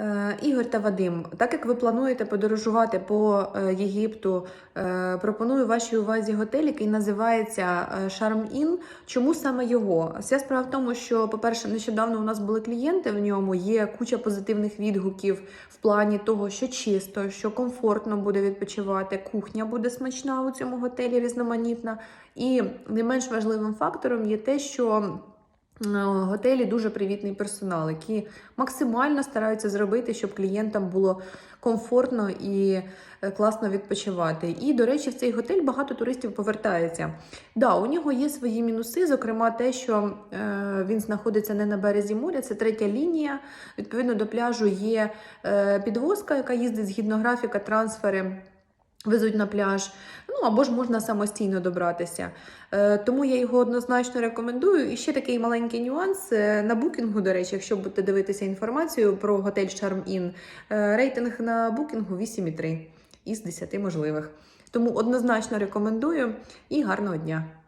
Е, Ігор та Вадим, так як ви плануєте подорожувати по е, Єгипту, е, пропоную вашій увазі готель, який називається Charm Inn. Чому саме його? Вся справа в тому, що, по-перше, нещодавно у нас були клієнти в ньому, є куча позитивних відгуків в плані того, що чисто, що комфортно буде відпочивати, кухня буде смачна у цьому готелі, різноманітна. І не менш важливим фактором є те, що готелі дуже привітний персонал, які максимально стараються зробити, щоб клієнтам було комфортно і е, класно відпочивати. І, до речі, в цей готель багато туристів повертається. Да, у нього є свої мінуси, зокрема, те, що е, він знаходиться не на березі моря, це третя лінія. Відповідно до пляжу є е, підвозка, яка їздить згідно графіка, трансфери. Везуть на пляж, ну або ж можна самостійно добратися. Е, тому я його однозначно рекомендую. І ще такий маленький нюанс е, на букінгу, до речі, якщо будете дивитися інформацію про готель Charm Inn, е, рейтинг на букінгу 8,3 із 10 можливих. Тому однозначно рекомендую і гарного дня!